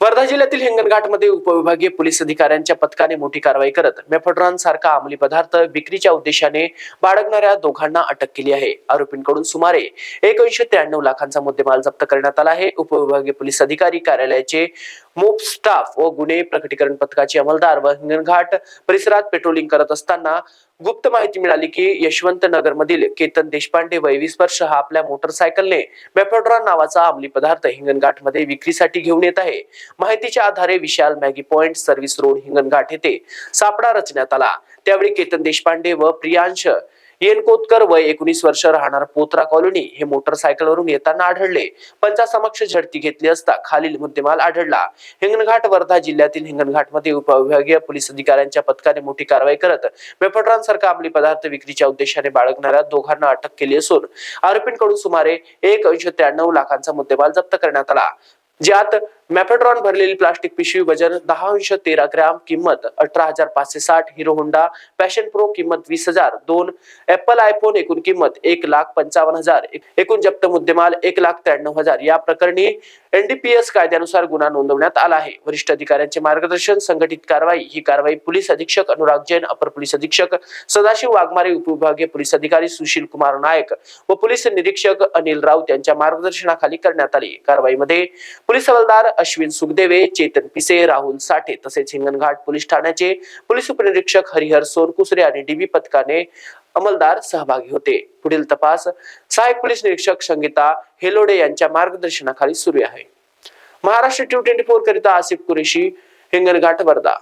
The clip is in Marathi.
वर्धा जिल्ह्यातील हिंगणघाटमध्ये उपविभागीय पोलीस अधिकाऱ्यांच्या पथकाने मोठी कारवाई करत मेफड्रॉन सारखा अंमली पदार्थ विक्रीच्या उद्देशाने बाळगणाऱ्या दोघांना अटक केली आहे. आरोपींकडून सुमारे एकोणीशे त्र्याण्णव लाखांचा मुद्देमाल जप्त करण्यात आला आहे. उपविभागीय पोलीस अधिकारी कार्यालयाचे मोप स्टाफ व गुन्हे प्रकटीकरण पथकाचे अंमलदार व हिंगणघाट परिसरात पेट्रोलिंग करत असताना गुप्त माहिती मिळाली की यशवंत नगर मधील केतन देशपांडे वयवीस वर्ष हा आपल्या मोटरसायकलने मेफेड्रॉन नावाचा अंमली पदार्थ हिंगणघाटमध्ये विक्रीसाठी घेऊन येत आहे. माहितीच्या आधारे Vishal Maggi point service road Hinganghat येथे सापडा रचण्यात आला. त्यावेळी केतन देशपांडे व प्रियांश येनकोतकर वय एकोणीस वर्ष राहणार पोत्रा कॉलनी हे मोटरसायकलवरून येताना आढळले. पंचासमक्ष झडती घेतली असता खालील मुद्देमाल आढळला. हिंगणघाट वर्धा जिल्ह्यातील हिंगणघाटमध्ये उपविभागीय पोलीस अधिकाऱ्यांच्या पथकाने मोठी कारवाई करत मेफड्रॉन सारखा अंमली पदार्थ विक्रीच्या उद्देशाने बाळगणाऱ्या दोघांना अटक केली असून आरोपींकडून सुमारे एक अंश त्र्याण्णव लाखांचा मुद्देमाल जप्त करण्यात आला. ज्यात मॅफेड्रॉन भरलेली प्लास्टिक पिशवी वजन दहा अंश तेरा ग्रॅम किंमत अठरा हजार पाचशे साठ. हिरो होंडा पॅशन प्रो किंमत वीस हजार दोन. ऍपल आयफोन एकूण किंमत एक लाख पंचावन्न हजार. एकूण जप्त मुद्देमाल एक लाख त्र्याण्णव हजार. या प्रकरणी एनडीपीएस कायद्यानुसार गुन्हा नोंदवण्यात आला आहे. वरिष्ठ अधिकाऱ्यांचे मार्गदर्शन संघटित कारवाई ही कारवाई पोलीस अधीक्षक अनुराग जैन अपर पोलीस अधीक्षक सदाशिव वाघमारे उपविभागीय पोलीस अधिकारी सुशील कुमार नायक व पोलीस निरीक्षक अनिल राऊत यांच्या मार्गदर्शनाखाली करण्यात आली. कारवाईमध्ये पोलीस हवालदार अश्विन सुखदेवे चेतन पिसे राहुल साठे तसेच हिंगणघाट पोलीस ठाण्याचे पोलीस उपनिरीक्षक हरिहर सोनकुसरे आणि डीबी पथकाने अंमलदार सहभागी होते. पुढील तपास सहाय्यक पोलीस निरीक्षक संगीता हेलोडे यांच्या मार्गदर्शनाखाली सुरू आहे. महाराष्ट्र टू ट्वेंटी फोर करिता आसिफ कुरेशी हिंगणघाट वर्धा.